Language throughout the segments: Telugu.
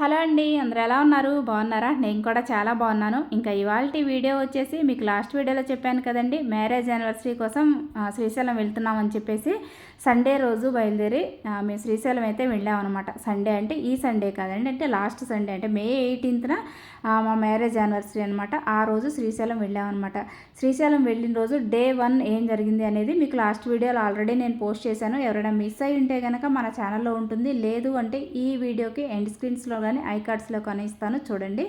హలో అండి అందరూ ఎలా ఉన్నారు? బాగున్నారా? నేను కూడా చాలా బాగున్నాను. ఇంకా ఇవాళ వీడియో వచ్చేసి మీకు లాస్ట్ వీడియోలో చెప్పాను కదండి మ్యారేజ్ యానివర్సరీ కోసం శ్రీశైలం వెళ్తున్నామని చెప్పేసి సండే రోజు బయలుదేరి మేము శ్రీశైలం అయితే వెళ్ళామన్నమాట. సండే అంటే ఈ సండే కాదండి అంటే లాస్ట్ సండే అంటే మే ఎయిటీన్త్న మా మ్యారేజ్ యానివర్సరీ అనమాట ఆ రోజు శ్రీశైలం వెళ్ళామన్నమాట. శ్రీశైలం వెళ్ళిన రోజు డే వన్ ఏం జరిగింది అనేది మీకు లాస్ట్ వీడియోలో ఆల్రెడీ నేను పోస్ట్ చేశాను. ఎవరైనా మిస్ అయి ఉంటే కనుక మన ఛానల్లో ఉంటుంది. లేదు అంటే ఈ వీడియోకి ఎండ్ స్క్రీన్స్లో కానీ ఐ కార్డ్స్లో కానీ ఇస్తాను. చూడండి.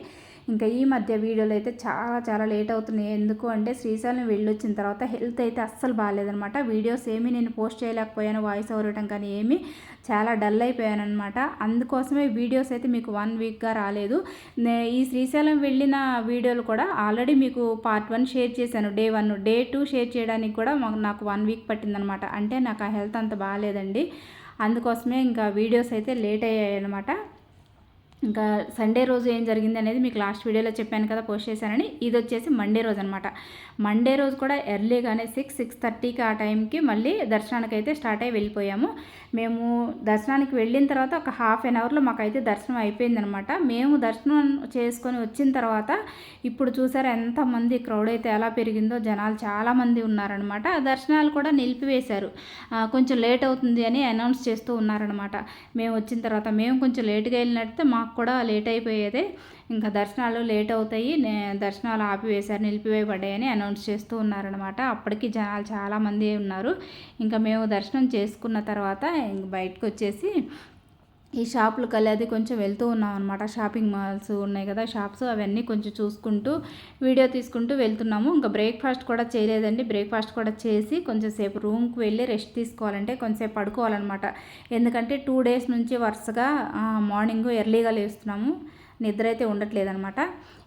ఇంకా ఈ మధ్య వీడియోలు అయితే చాలా చాలా లేట్ అవుతున్నాయి. ఎందుకు అంటే శ్రీశైలం వెళ్ళొచ్చిన తర్వాత హెల్త్ అయితే అస్సలు బాగాలేదనమాట. వీడియోస్ ఏమీ నేను పోస్ట్ చేయలేకపోయాను. వాయిస్ ఓవర్ కానీ ఏమీ చాలా డల్ అయిపోయాను అనమాట అందుకోసమే వీడియోస్ అయితే మీకు వన్ వీక్గా రాలేదు. ఈ శ్రీశైలం వెళ్ళిన వీడియోలు కూడా ఆల్రెడీ మీకు పార్ట్ వన్ షేర్ చేశాను. Day one day two share చేయడానికి కూడా నాకు వన్ వీక్ పట్టిందనమాట. అంటే నాకు ఆ హెల్త్ అంత బాగాలేదండి. అందుకోసమే ఇంకా వీడియోస్ అయితే లేట్ అయ్యాయి అనమాట ఇంకా సండే రోజు ఏం జరిగింది అనేది మీకు లాస్ట్ వీడియోలో చెప్పాను కదా పోస్ట్ చేశానని. ఇది వచ్చేసి మండే రోజు అనమాట మండే రోజు కూడా ఎర్లీగానే సిక్స్ సిక్స్ థర్టీకి ఆ టైంకి మళ్ళీ దర్శనానికి అయితే స్టార్ట్ అయ్యి వెళ్ళిపోయాము. మేము దర్శనానికి వెళ్ళిన తర్వాత ఒక హాఫ్ అన్ అవర్లో మాకైతే దర్శనం అయిపోయిందనమాట మేము దర్శనం చేసుకొని వచ్చిన తర్వాత ఇప్పుడు చూసారు ఎంతమంది క్రౌడ్ అయితే ఎలా పెరిగిందో జనాలు చాలామంది ఉన్నారనమాట దర్శనాలు కూడా నిలిపివేశారు. కొంచెం లేట్ అవుతుంది అని అనౌన్స్ చేస్తూ ఉన్నారనమాట మేము వచ్చిన తర్వాత మేము కొంచెం లేట్గా వెళ్ళినట్టు మాకు కూడా లేట్ అయిపోయేదే. ఇంకా దర్శనాలు లేట్ అవుతాయి. దర్శనాలు ఆపివేశారు నిలిపివేయబడ్డాయని అనౌన్స్ చేస్తూ ఉన్నారనమాట అప్పటికి జనాలు చాలామంది ఉన్నారు. ఇంకా మేము దర్శనం చేసుకున్న తర్వాత ఇంక బయటకు వచ్చేసి ఈ షాపులు కలిసి కొంచెం వెళ్తూ ఉన్నాం అనమాట షాపింగ్ మాల్స్ ఉన్నాయి కదా షాప్స్ అవన్నీ కొంచెం చూసుకుంటూ వీడియో తీసుకుంటూ వెళ్తున్నాము. ఇంకా బ్రేక్ఫాస్ట్ కూడా చేయలేదండి. బ్రేక్ఫాస్ట్ కూడా చేసి కొంచెం సేపు రూమ్కి వెళ్ళి రెస్ట్ తీసుకోవాలంటే కొంచెంసేపు పడుకోవాలన్నమాట. ఎందుకంటే టూ డేస్ నుంచి వరుసగా మార్నింగ్ ఎర్లీగా లేస్తున్నాము. నిద్ర అయితే ఉండట్లేదు అనమాట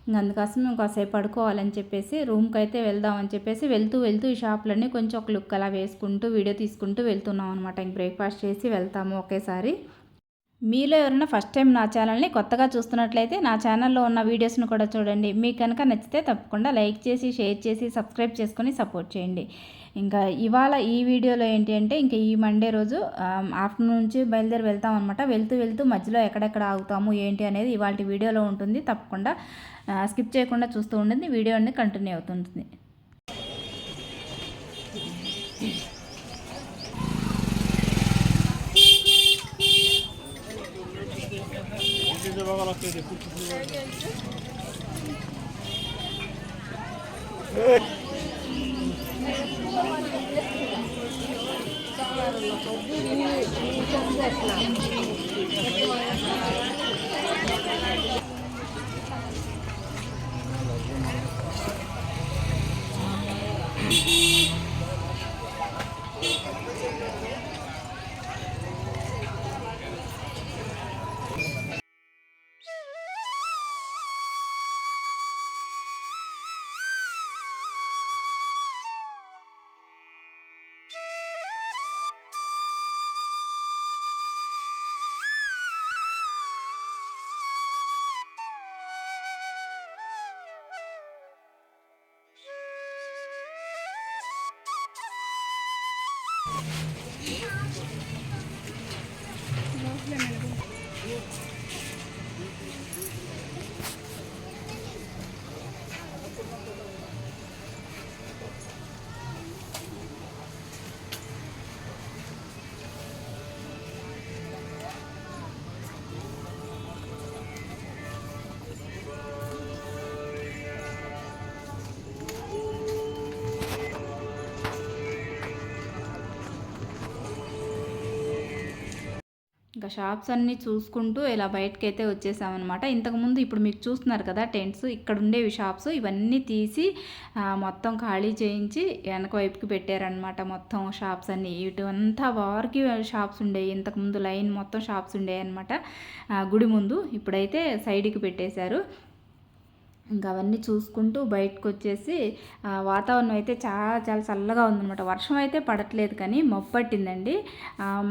ఇంక అందుకోసం మేము కాసేపు పడుకోవాలని చెప్పేసి రూమ్కి అయితే వెళ్దామని చెప్పేసి వెళ్తూ వెళ్తూ ఈ షాపులన్నీ కొంచెం ఒక లుక్ అలా వేసుకుంటూ వీడియో తీసుకుంటూ వెళ్తున్నాం అనమాట ఇంక బ్రేక్ఫాస్ట్ చేసి వెళ్తాము ఒకేసారి. మీలో ఎవరైనా ఫస్ట్ టైం నా ఛానల్ని కొత్తగా చూస్తున్నట్లయితే నా ఛానల్లో ఉన్న వీడియోస్ను కూడా చూడండి. మీకు కనుక నచ్చితే తప్పకుండా లైక్ చేసి షేర్ చేసి సబ్స్క్రైబ్ చేసుకొని సపోర్ట్ చేయండి. ఇంకా ఇవాళ ఈ వీడియోలో ఏంటి అంటే ఇంకా ఈ మండే రోజు ఆఫ్టర్నూన్ నుంచి బయలుదేరి వెళ్తాం అనమాట వెళ్తూ వెళ్తూ మధ్యలో ఎక్కడెక్కడ ఆగుతాము ఏంటి అనేది ఇవాళ వీడియోలో ఉంటుంది. తప్పకుండా స్కిప్ చేయకుండా చూస్తూ ఉంటుంది వీడియో అనేది కంటిన్యూ అవుతుంటుంది de baba la kedi. ఇంకా షాప్స్ అన్నీ చూసుకుంటూ ఇలా బయటకి అయితే వచ్చేసామన్నమాట. ఇంతకుముందు ఇప్పుడు మీకు చూస్తున్నారు కదా టెంట్స్ ఇక్కడ ఉండేవి షాప్స్. ఇవన్నీ తీసి మొత్తం ఖాళీ చేయించి వెనక వైపుకి పెట్టారనమాట మొత్తం షాప్స్ అన్నీ. ఇటు అంతా వారికి షాప్స్ ఉండేవి. ఇంతకుముందు లైన్ మొత్తం షాప్స్ ఉండేవి అనమాట గుడి ముందు ఇప్పుడైతే సైడ్కి పెట్టేశారు. ఇంకా అవన్నీ చూసుకుంటూ బయటకు వచ్చేసి వాతావరణం అయితే చాలా చాలా చల్లగా ఉందన్నమాట. వర్షం అయితే పడట్లేదు కానీ మొప్పట్టిందండి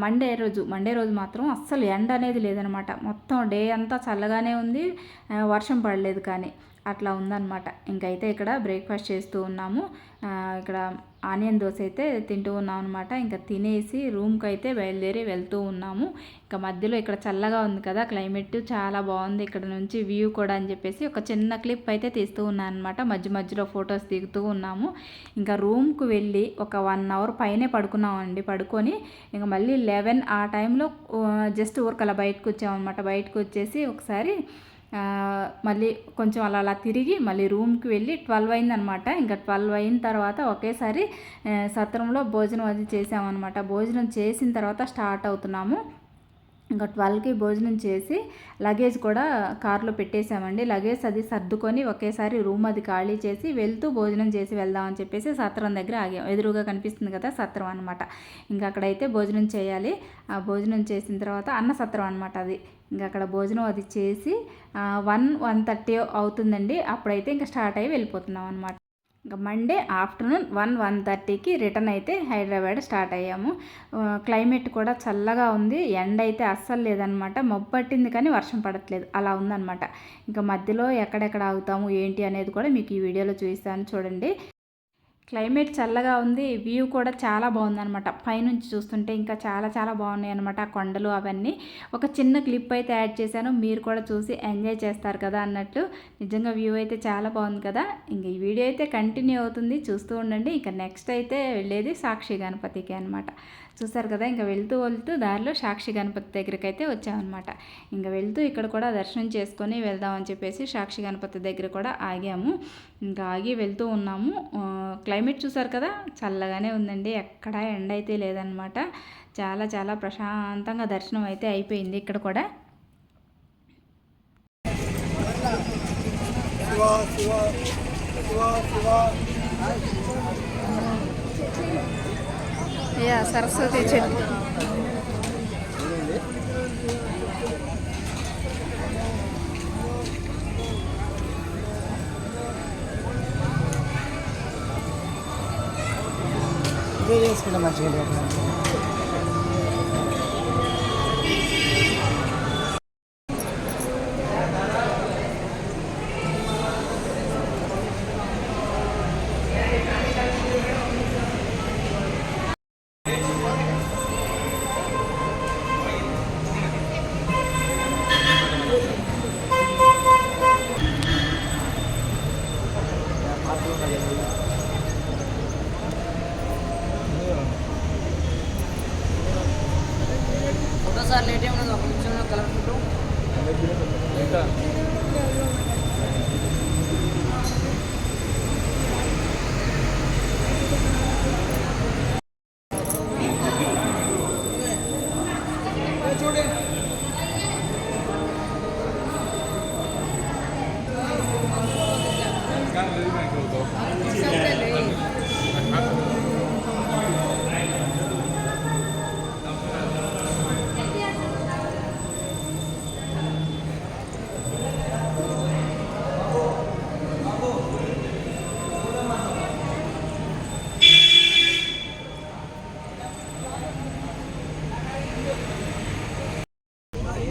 మండే రోజు మండే రోజు మాత్రం అస్సలు ఎండ అనేది లేదనమాట మొత్తం డే అంతా చల్లగానే ఉంది. వర్షం పడలేదు కానీ. అట్లా ఉందన్నమాట. ఇంకైతే ఇక్కడ బ్రేక్ఫాస్ట్ చేస్తూ ఉన్నాము. ఇక్కడ ఆనియన్ దోశ అయితే తింటూ ఉన్నాం అనమాట ఇంకా తినేసి రూమ్కి అయితే బయలుదేరి వెళ్తూ ఉన్నాము. ఇంకా మధ్యలో ఇక్కడ చల్లగా ఉంది కదా క్లైమేట్ చాలా బాగుంది. ఇక్కడ నుంచి వ్యూ కూడా అని చెప్పేసి ఒక చిన్న క్లిప్ అయితే తీస్తూ ఉన్నాను అనమాట మధ్య మధ్యలో ఫొటోస్ దిగుతూ ఉన్నాము. ఇంకా రూమ్కి వెళ్ళి ఒక వన్ అవర్ పైనే పడుకున్నామండి. పడుకొని ఇంకా మళ్ళీ లెవెన్ ఆ టైంలో జస్ట్ ఊరికలా బయటకు వచ్చామన్నమాట. బయటకు వచ్చేసి ఒకసారి మళ్ళీ కొంచెం అలా అలా తిరిగి మళ్ళీ రూమ్కి వెళ్ళి ట్వెల్వ్ అయిందనమాట. ఇంకా ట్వెల్వ్ అయిన తర్వాత ఒకేసారి సత్రంలో భోజనం అది చేసామన్నమాట భోజనం చేసిన తర్వాత స్టార్ట్ అవుతున్నాము. ఇంకా ట్వెల్వ్కి భోజనం చేసి లగేజ్ కూడా కార్లో పెట్టేశామండి లగేజ్ అది సర్దుకొని ఒకేసారి రూమ్ అది ఖాళీ చేసి వెళ్తూ భోజనం చేసి వెళ్దామని చెప్పేసి సత్రం దగ్గర ఆగాం. ఎదురుగా కనిపిస్తుంది కదా సత్రం అనమాట. ఇంకా అక్కడైతే భోజనం చేయాలి. ఆ భోజనం చేసిన తర్వాత అన్న సత్రం అనమాట అది. ఇంకా అక్కడ భోజనం అది చేసి వన్ వన్ థర్టీ అవుతుందండి. అప్పుడైతే ఇంకా స్టార్ట్ అయ్యి వెళ్ళిపోతున్నాం అనమాట ఇంకా మండే ఆఫ్టర్నూన్ వన్ వన్ థర్టీకి రిటర్న్ అయితే హైదరాబాద్ స్టార్ట్ అయ్యాము. క్లైమేట్ కూడా చల్లగా ఉంది. ఎండ అయితే అస్సలు లేదనమాట మబ్బు పట్టింది కానీ వర్షం పడట్లేదు. అలా ఉందనమాట ఇంకా మధ్యలో ఎక్కడెక్కడ ఆగుతాము ఏంటి అనేది కూడా మీకు ఈ వీడియోలో చూపిస్తాను. చూడండి. క్లైమేట్ చల్లగా ఉంది వ్యూ కూడా చాలా బాగుందనమాట పైనుంచి చూస్తుంటే ఇంకా చాలా చాలా బాగున్నాయి అనమాట ఆ కొండలు అవన్నీ. ఒక చిన్న క్లిప్ అయితే యాడ్ చేశాను మీరు కూడా చూసి ఎంజాయ్ చేస్తారు కదా అన్నట్టు. నిజంగా వ్యూ అయితే చాలా బాగుంది కదా. ఇంక ఈ వీడియో అయితే కంటిన్యూ అవుతుంది చూస్తూ ఉండండి. ఇంకా నెక్స్ట్ అయితే వెళ్ళేది సాక్షి గణపతికి అనమాట చూసారు కదా ఇంకా వెళ్తూ వెళ్తూ దారిలో సాక్షి గణపతి దగ్గరికి అయితే వచ్చామన్నమాట. ఇంకా వెళ్తూ ఇక్కడ కూడా దర్శనం చేసుకొని వెళ్దామని చెప్పేసి సాక్షి గణపతి దగ్గర కూడా ఆగాము. ఇంకా ఆగి వెళ్తూ ఉన్నాము. క్లైమేట్ చూసారు కదా చల్లగానే ఉందండి. ఎక్కడ ఎండ అయితే లేదనమాట. చాలా చాలా ప్రశాంతంగా దర్శనం అయితే అయిపోయింది ఇక్కడ కూడా. యా సరస్వతి చెట్టు. ఇదే చేసుకుంటే మంచిగా ఉంటుంది. సార్ లేట్ ఏమన్నా ఒక నిమిషంలో కలర్ ఫోటో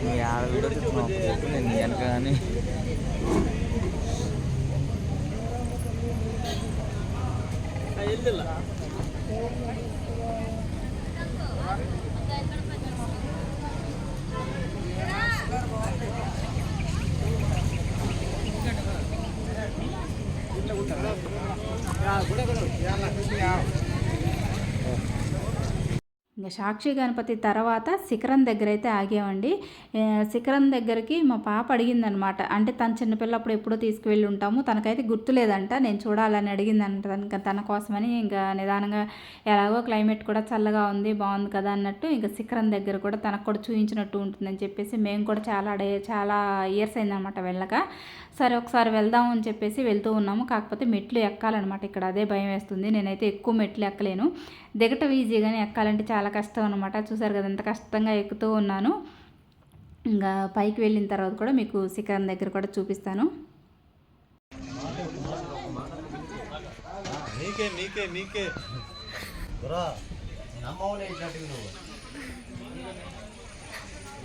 నీ ఆడ వీడియో తెచ్చుకున్నావు చెప్పు నేను నీ వెనక కానీ ఇంకా సాక్షి గణపతి తర్వాత శిఖరం దగ్గర అయితే ఆగామండి శిఖరం దగ్గరికి మా పాప అడిగిందనమాట. అంటే తన చిన్నపిల్లప్పుడు ఎప్పుడో తీసుకువెళ్ళి ఉంటాము తనకైతే గుర్తులేదంట. నేను చూడాలని అడిగిందంట తనక తన కోసమని ఇంకా నిదానంగా ఎలాగో క్లైమేట్ కూడా చల్లగా ఉంది బాగుంది కదా అన్నట్టు ఇంకా శిఖరం దగ్గర కూడా తనకు కూడా చూపించినట్టు ఉంటుందని చెప్పేసి మేము కూడా చాలా అడే చాలా ఇయర్స్ అయిందనమాట వెళ్ళక. సరే ఒకసారి వెళ్దాం అని చెప్పేసి వెళ్తూ ఉన్నాము. కాకపోతే మెట్లు ఎక్కాలన్నమాట. ఇక్కడ అదే భయం వేస్తుంది. నేనైతే ఎక్కువ మెట్లు ఎక్కలేను. దిగటం ఈజీగానే ఎక్కాలంటే చాలా కష్టం అనమాట చూసారు కదా ఎంత కష్టంగా ఎక్కుతూ ఉన్నాను. ఇంకా పైకి వెళ్ళిన తర్వాత కూడా మీకు శిఖరం దగ్గర కూడా చూపిస్తాను. నీకే నీకే నీకే.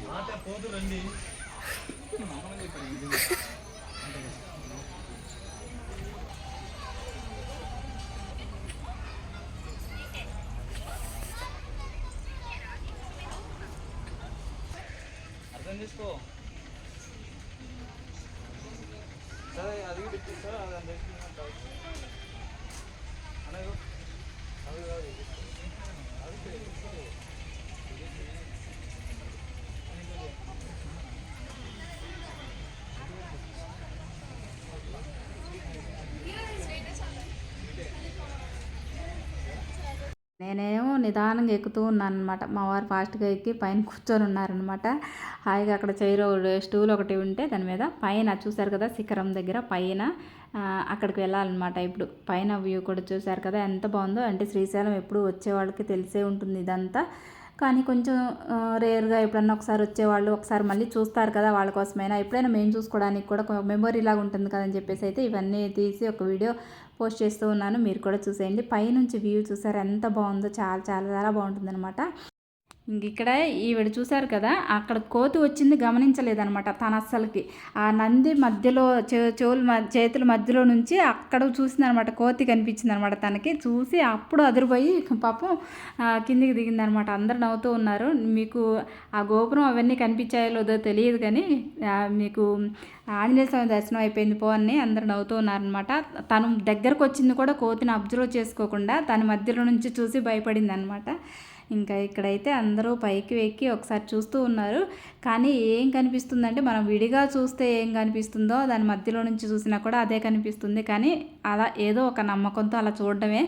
మాట పోదు రండి. అర్థం చేసుకో సరే అడిగి పెట్టిస్తా అది అందరికీ అన్నయ్య అది కాదు నిదానంగా ఎక్కుతూ ఉన్నాను అనమాట మా వారు ఫాస్ట్గా ఎక్కి పైన కూర్చొని ఉన్నారనమాట హాయిగా అక్కడ చైర్ స్టూల్ ఒకటి ఉంటే దాని మీద పైన చూశారు కదా శిఖరం దగ్గర పైన అక్కడికి వెళ్ళాలన్నమాట ఇప్పుడు. పైన వ్యూ కూడా చూశారు కదా ఎంత బాగుందో. అంటే శ్రీశైలం ఎప్పుడు వచ్చే వాళ్ళకి తెలిసే ఉంటుంది ఇదంతా. కానీ కొంచెం రేర్గా ఎప్పుడన్నా ఒకసారి వచ్చేవాళ్ళు ఒకసారి మళ్ళీ చూస్తారు కదా వాళ్ళ కోసమైనా. ఎప్పుడైనా మేము చూసుకోవడానికి కూడా మెమొరీ లాగా ఉంటుంది కదని చెప్పేసి అయితే ఇవన్నీ తీసి ఒక వీడియో పోస్ట్ చేస్తూ ఉన్నాను. మీరు కూడా చూసేయండి. పైనుంచి వ్యూ చూసారు. ఎంత బాగుందో చాలా చాలా చాలా బాగుంటుందన్నమాట. ఇంక ఇక్కడ ఈవిడ చూశారు కదా అక్కడ కోతి వచ్చింది గమనించలేదనమాట తన అస్సలకి. ఆ నంది మధ్యలో చె- చెవుల చేతుల మధ్యలో నుంచి అక్కడ చూసిందనమాట కోతి కనిపించింది అనమాట తనకి. చూసి అప్పుడు అదిరిపోయి పాపం కిందికి దిగిందనమాట అందరు నవ్వుతూ ఉన్నారు. మీకు ఆ గోపురం అవన్నీ కనిపించాయో లేదో తెలియదు కానీ మీకు ఆంజనేయ స్వామి దర్శనం అయిపోయింది పో అని అందరు నవ్వుతూ ఉన్నారనమాట తను దగ్గరకు వచ్చింది కూడా కోతిని అబ్జర్వ్ చేసుకోకుండా తన మధ్యలో నుంచి చూసి భయపడింది అనమాట ఇంకా ఇక్కడైతే అందరూ పైకి ఎక్కి ఒకసారి చూస్తూ ఉన్నారు. కానీ ఏం కనిపిస్తుందంటే మనం విడిగా చూస్తే ఏం కనిపిస్తుందో దాని మధ్యలో నుంచి చూసినా కూడా అదే కనిపిస్తుంది. కానీ అలా ఏదో ఒక నమ్మకంతో అలా చూడడమే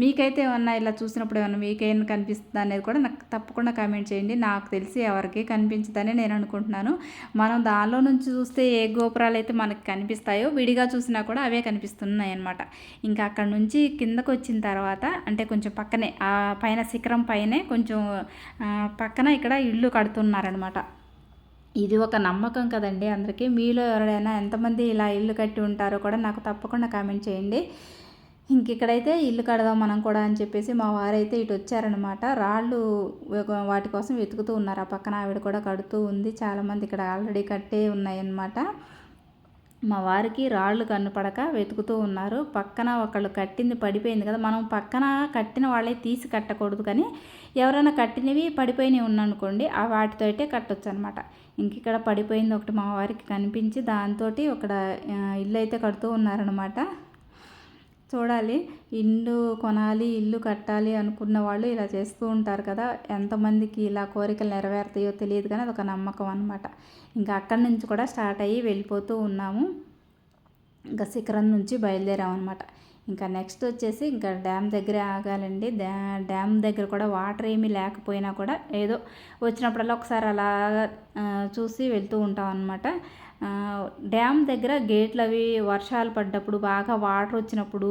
మీకైతే ఏమన్నా ఇలా చూసినప్పుడు ఏమన్నా మీకేం కనిపిస్తుంది అనేది కూడా నాకు తప్పకుండా కామెంట్ చేయండి. నాకు తెలిసి ఎవరికి కనిపించదని నేను అనుకుంటున్నాను. మనం దానిలో నుంచి చూస్తే ఏ గోపురాలు అయితే మనకు కనిపిస్తాయో విడిగా చూసినా కూడా అవే కనిపిస్తున్నాయి అనమాట ఇంకా అక్కడ నుంచి కిందకు వచ్చిన తర్వాత అంటే కొంచెం పక్కనే ఆ పైన శిఖరం పైనే కొంచెం పక్కన ఇక్కడ ఇల్లు కడుతున్నారనమాట ఇది ఒక నమ్మకం కదండి అందరికీ. మీలో ఎవరైనా ఎంతమంది ఇలా ఇల్లు కట్టి ఉంటారో కూడా నాకు తప్పకుండా కామెంట్ చేయండి. ఇంకిక్కడైతే ఇల్లు కడదాం మనం కూడా అని చెప్పేసి మా వారైతే ఇటు వచ్చారనమాట రాళ్ళు ఒక- వాటి కోసం వెతుకుతూ ఉన్నారు. ఆ పక్కన ఆవిడ కూడా కడుతూ ఉంది. చాలామంది ఇక్కడ ఆల్రెడీ కట్టే ఉన్నాయన్నమాట. మా వారికి రాళ్ళు కనపడక వెతుకుతూ ఉన్నారు. పక్కన ఒకళ్ళు కట్టింది పడిపోయింది కదా మనం పక్కన కట్టిన వాళ్ళే తీసి కట్టకూడదు కానీ ఎవరైనా కట్టినవి పడిపోయినవి ఉన్నానుకోండి ఆ వాటితో అయితే కట్టొచ్చు అనమాట ఇంక ఇక్కడ పడిపోయింది ఒకటి మా వారికి కనిపించి దాంతో ఒక ఇల్లు అయితే కడుతూ ఉన్నారనమాట చూడాలి. ఇల్లు కొనాలి ఇల్లు కట్టాలి అనుకున్న వాళ్ళు ఇలా చేస్తూ ఉంటారు కదా. ఎంతమందికి ఇలా కోరికలు నెరవేరుతాయో తెలియదు కానీ అదొక నమ్మకం అనమాట ఇంకా అక్కడి నుంచి కూడా స్టార్ట్ అయ్యి వెళ్ళిపోతూ ఉన్నాము. ఇంకా శిఖరం నుంచి బయలుదేరాం అనమాట ఇంకా నెక్స్ట్ వచ్చేసి ఇంకా డ్యామ్ దగ్గరే ఆగాలండి. డ్యా డ్యామ్ దగ్గర కూడా వాటర్ ఏమీ లేకపోయినా కూడా ఏదో వచ్చినప్పుడల్లా ఒకసారి అలా చూసి వెళ్తూ ఉంటాం అనమాట డ్యామ్ దగ్గర గేట్లు అవి వర్షాలు పడ్డప్పుడు బాగా వాటర్ వచ్చినప్పుడు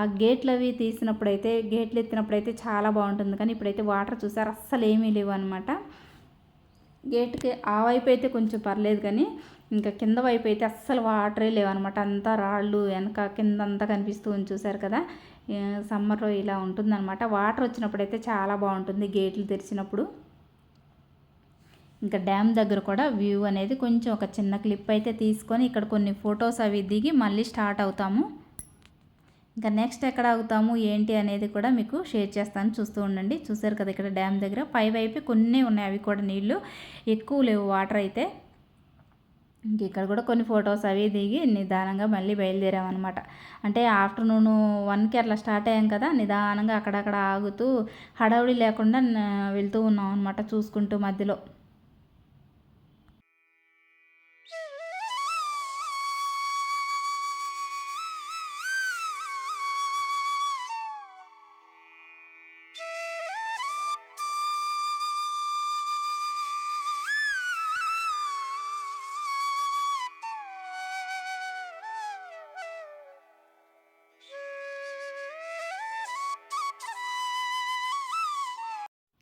ఆ గేట్లు అవి తీసినప్పుడు అయితే గేట్లు ఎత్తినప్పుడు అయితే చాలా బాగుంటుంది. కానీ ఇప్పుడైతే వాటర్ చూసారు అస్సలు ఏమీ లేవు అనమాట గేట్కి ఆ వైపు అయితే కొంచెం పర్లేదు కానీ ఇంకా కింద వైపు అయితే అస్సలు వాటరే లేవన్నమాట అంతా రాళ్ళు వెనక కింద అంతా కనిపిస్తూ ఉంది చూసారు కదా. సమ్మర్లో ఇలా ఉంటుందన్నమాట. వాటర్ వచ్చినప్పుడు అయితే చాలా బాగుంటుంది గేట్లు తెరిచినప్పుడు. ఇంకా డ్యామ్ దగ్గర కూడా వ్యూ అనేది కొంచెం ఒక చిన్న క్లిప్ అయితే తీసుకొని ఇక్కడ కొన్ని ఫొటోస్ అవి దిగి మళ్ళీ స్టార్ట్ అవుతాము. ఇంకా నెక్స్ట్ ఎక్కడ అవుతాము ఏంటి అనేది కూడా మీకు షేర్ చేస్తాను. చూస్తూ ఉండండి. చూసారు కదా ఇక్కడ డ్యామ్ దగ్గర? పై వైపు కొన్ని ఉన్నాయి. అవి కూడా నీళ్ళు ఎక్కువ లేవు. వాటర్ అయితే ఇంక ఇక్కడ కూడా కొన్ని ఫొటోస్ అవి దిగి నిదానంగా మళ్ళీ బయలుదేరామన్నమాట. అంటే ఆఫ్టర్నూన్ వన్కి అట్లా స్టార్ట్ అయ్యాం కదా నిదానంగా అక్కడక్కడ ఆగుతూ హడావుడి లేకుండా వెళ్తూ ఉన్నాం అనమాట చూసుకుంటూ మధ్యలో.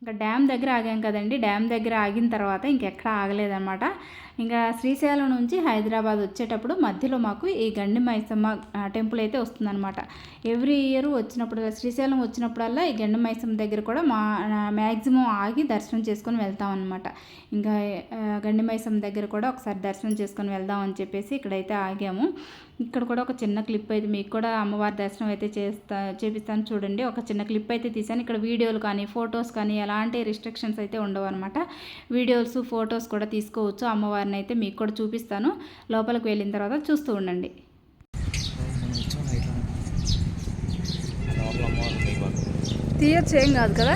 ఇంకా డ్యామ్ దగ్గర ఆగాం కదండి. డ్యామ్ దగ్గర ఆగిన తర్వాత ఇంకెక్కడ ఆగలేదన్నమాట. ఇంకా శ్రీశైలం నుంచి హైదరాబాద్ వచ్చేటప్పుడు మధ్యలో మాకు ఈ గండి మైసమ్మ టెంపుల్ అయితే వస్తుందన్నమాట. ఎవ్రీ ఇయర్ వచ్చినప్పుడు శ్రీశైలం వచ్చినప్పుడల్లా ఈ గండి మైసమ్మ దగ్గర కూడా మా మ్యాక్సిమం ఆగి దర్శనం చేసుకొని వెళ్తాం అనమాట ఇంకా గండి మైసమ్మ దగ్గర కూడా ఒకసారి దర్శనం చేసుకొని వెళ్దాం అని చెప్పేసి ఇక్కడైతే ఆగాము. ఇక్కడ కూడా ఒక చిన్న క్లిప్ అయితే మీకు కూడా అమ్మవారి దర్శనం అయితే చేస్తా చేపిస్తాను చూడండి. ఒక చిన్న క్లిప్ అయితే తీసాను ఇక్కడ వీడియోలు కానీ ఫొటోస్ కానీ ఎలాంటి రిస్ట్రిక్షన్స్ అయితే ఉండవు అనమాట వీడియోస్ ఫొటోస్ కూడా తీసుకోవచ్చు. అమ్మవారి అమ్మవారిని అయితే మీకు కూడా చూపిస్తాను. లోపలికి వెళ్ళిన తర్వాత చూస్తూ ఉండండి. తీయచ్చు ఏం కాదు కదా?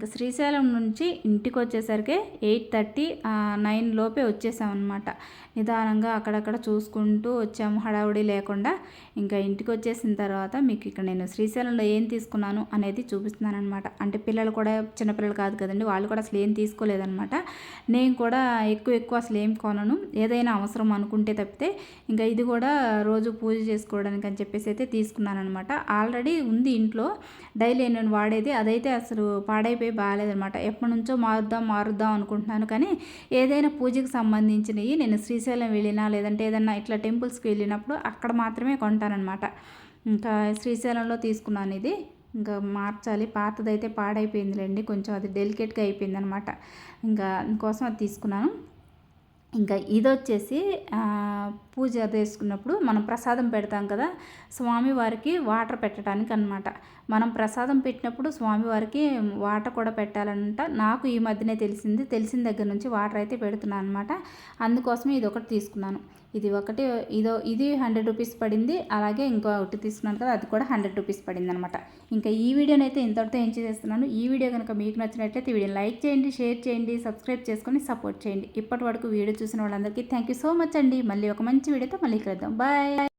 ఇంకా శ్రీశైలం నుంచి ఇంటికి వచ్చేసరికి ఎయిట్ థర్టీ నైన్ లోపే వచ్చేసామన్నమాట. నిదానంగా అక్కడక్కడ చూసుకుంటూ వచ్చాము హడావుడి లేకుండా. ఇంకా ఇంటికి వచ్చేసిన తర్వాత మీకు ఇక్కడ నేను శ్రీశైలంలో ఏం తీసుకున్నాను అనేది చూపిస్తున్నాను అనమాట అంటే పిల్లలు కూడా చిన్నపిల్లలు కాదు కదండి వాళ్ళు కూడా అసలు ఏం తీసుకోలేదనమాట నేను కూడా ఎక్కువ ఎక్కువ అసలు ఏం కొనను. ఏదైనా అవసరం అనుకుంటే తప్పితే ఇంకా ఇది కూడా రోజు పూజ చేసుకోవడానికి అని చెప్పేసి అయితే తీసుకున్నాను అనమాట ఆల్రెడీ ఉంది ఇంట్లో. డైలీ నేను వాడేది అదైతే అసలు పాడైపోయి బాగాలేదనమాట ఎప్పటి నుంచో మారుద్దాం మారుద్దాం అనుకుంటున్నాను. కానీ ఏదైనా పూజకి సంబంధించినవి నేను శ్రీశైలం వెళ్ళినా లేదంటే ఏదైనా ఇట్లా టెంపుల్స్కి వెళ్ళినప్పుడు అక్కడ మాత్రమే కొంటానన్నమాట. ఇంకా శ్రీశైలంలో తీసుకున్నాను ఇది. ఇంకా మార్చాలి. పాతదైతే పాడైపోయిందిలేండి. కొంచెం అది డెలికేట్గా అయిపోయింది అనమాట ఇంకా అందుకోసం అది తీసుకున్నాను. ఇంకా ఇది వచ్చేసి పూజ చేసుకున్నప్పుడు మనం ప్రసాదం పెడతాం కదా స్వామివారికి వాటర్ పెట్టడానికి అన్నమాట మనం ప్రసాదం పెట్టినప్పుడు స్వామివారికి వాటర్ కూడా పెట్టాలంట నాకు ఈ మధ్యనే తెలిసింది. తెలిసిన దగ్గర నుంచి వాటర్ అయితే పెడుతున్నాను అనమాట అందుకోసమే ఇది ఒకటి తీసుకున్నాను. ఇది ఒకటి ఇదో ఇది హండ్రెడ్ రూపీస్ పడింది అలాగే ఇంకో ఒకటి తీసుకున్నాను కదా అది కూడా హండ్రెడ్ రూపీస్ పడింది అనమాట ఇంకా ఈ వీడియోని అయితే ఇంతటితో ఏం చేస్తున్నాను ఈ వీడియో కనుక మీకు నచ్చినట్లయితే వీడియో లైక్ చేయండి షేర్ చేయండి సబ్స్క్రైబ్ చేసుకొని సపోర్ట్ చేయండి. ఇప్పటి వరకు వీడియో చూసిన వాళ్ళందరికీ థ్యాంక్ యూ సో మచ్ అండి. మళ్ళీ ఒక మంచి వీడియోతో మళ్ళీ కలుద్దాం. బాయ్